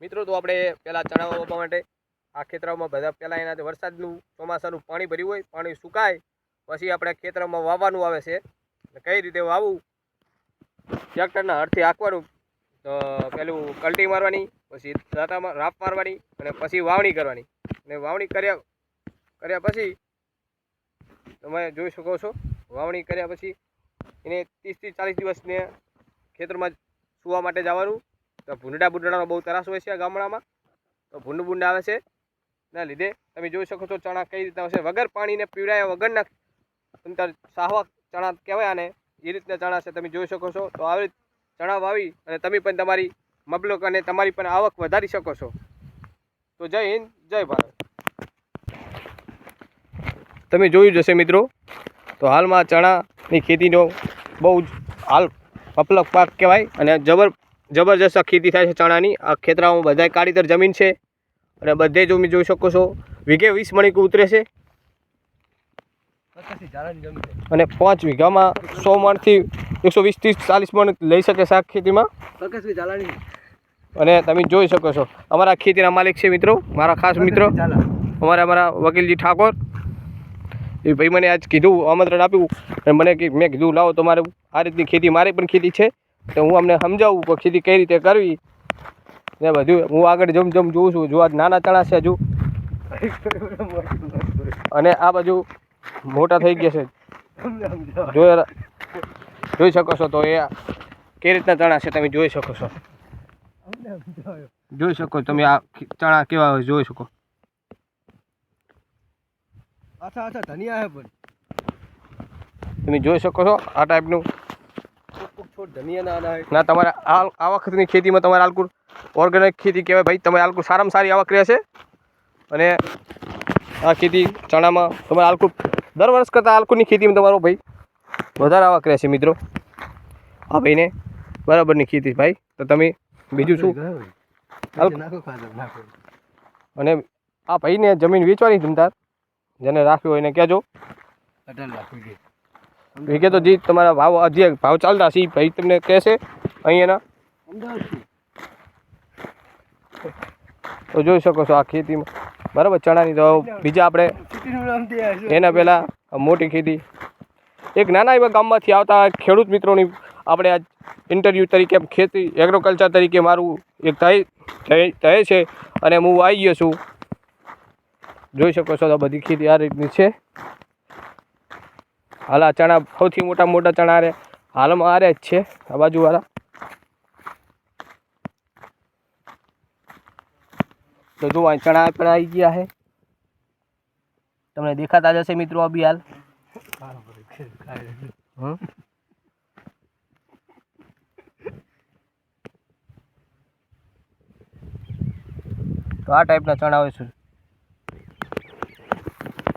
મિત્રો, તો આપણે પહેલાં ચણા વાવવા માટે આ ખેતરમાં બધા પહેલાં એનાથી વરસાદનું ચોમાસાનું પાણી ભર્યું હોય, પાણી સુકાય, પછી આપણે ખેતરમાં વાવવાનું આવે છે. કઈ રીતે વાવવું? ટ્રેક્ટરના હળથી આંકવાનું તો પેલું કલટી મારવાની, પછી દાંતામાં રાપ મારવાની અને પછી વાવણી કરવાની. અને વાવણી કર્યા કર્યા પછી તમે જોઈ શકો છો, વાવણી કર્યા પછી એને ત્રીસથી ચાલીસ દિવસને ખેતરમાં સુવા માટે જવાનું. તો ભૂંડા બુંડાનો બહુ તરાસ હોય છે ગામડામાં. તો ભૂંડ બુંડ આવે છે. ના લીધે તમે જોઈ શકો છો ચણા કઈ રીતના હશે. વગર પાણીને પીવડાયા વગરના અંતર સાહવા ચણા કહેવાય આને, એ રીતના ચણા છે. તમે જોઈ શકો છો. તો આવી ચણા વાવી અને તમે પણ તમારી મબલક અને તમારી પણ આવક વધારી શકો છો. તો જય હિન્દ, જય ભારત. તમે જોયું જશે મિત્રો. તો હાલમાં ચણાની ખેતીનો બહુ જ હાલ મફલક પાક કહેવાય અને જબર જબરજસ્ત ખેતી થાય છે ચણાની. આ ખેતરામાં બધાય કાળીતર જમીન છે. અને બધે જ તમે જોઈ શકો છો. વીઘે વીસ મણિક ઉતરે છે. અને પાંચ વીઘામાં સો મણથી એકસો વીસ ત્રીસ ચાલીસ મણ લઈ શકે શાક ખેતીમાં. અને તમે જોઈ શકો છો. અમારા ખેતીના માલિક છે મિત્રો. મારા ખાસ મિત્રો. અમારા અમારા વકીલજી ઠાકોર. એ ભાઈ મને આજ કીધું આમંત્રણ આપ્યું. અને મને મેં કીધું લાવો તમારે. આ રીતની ખેતી મારી પણ ખેતી છે. તો હું અમને સમજાવું કે ખેતી કઈ રીતે કરવી. ને બધું હું આગળ જમ જમ જોઉં છું જો આ નાના ચણા છે. હજુ અને આ બાજુ મોટા થઈ ગયા છે. જોઈ જોઈ શકો છો તો એ કઈ રીતના ચણા છે તમે જોઈ શકો છો. જોઈ શકો તમે આ ચણા કેવા હોય જોઈ શકો. ધનિયા તમે જોઈ શકો છો આ ટાઈપનું ના તમારે આ આ વખતની ખેતીમાં તમારે આલકુર ઓર્ગેનિક ખેતી કહેવાય. ભાઈ તમારે આલકુર સારામાં સારી આવક રહે છે અને આ ખેતી ચણામાં તમારે આલકુર દર વર્ષ કરતાં આલકુરની ખેતીમાં તમારો ભાઈ વધારે આવક રહે છે મિત્રો. આ ભાઈને બરાબરની ખેતી ભાઈ. તો તમે બીજું શું? અને આ ભાઈને જમીન વેચવાની ધંધા જેને રાખવી હોય એને કહેજો. અટલ રાખી દે વીઘે તો જે તમારા ભાવ જે ભાવ ચાલતા એ ભાઈ તમને કહેશે અહીંયાના. તો જોઈ શકો છો આ ખેતીમાં. બરાબર, ચણાની તો બીજા આપણે એના પહેલાં મોટી ખેતી. એક નાના એવા ગામમાંથી આવતા ખેડૂત મિત્રોની આપણે આજ ઇન્ટરવ્યૂ તરીકે ખેતી એગ્રોકલ્ચર તરીકે મારું એક થઈ છે અને હું આવી ગયો છું. જોઈ શકો છો તો બધી ખેતી આ રીતની છે. હાલ આ ચણા સૌથી મોટા મોટા ચણા રે હાલમાં આ રે જ છે, આ બાજુવાળા. તો જો ચણા પણ આવી ગયા છે. તમને દેખાતા જશે મિત્રો અભી હાલ? તો આ ટાઈપના ચણા હોય છે.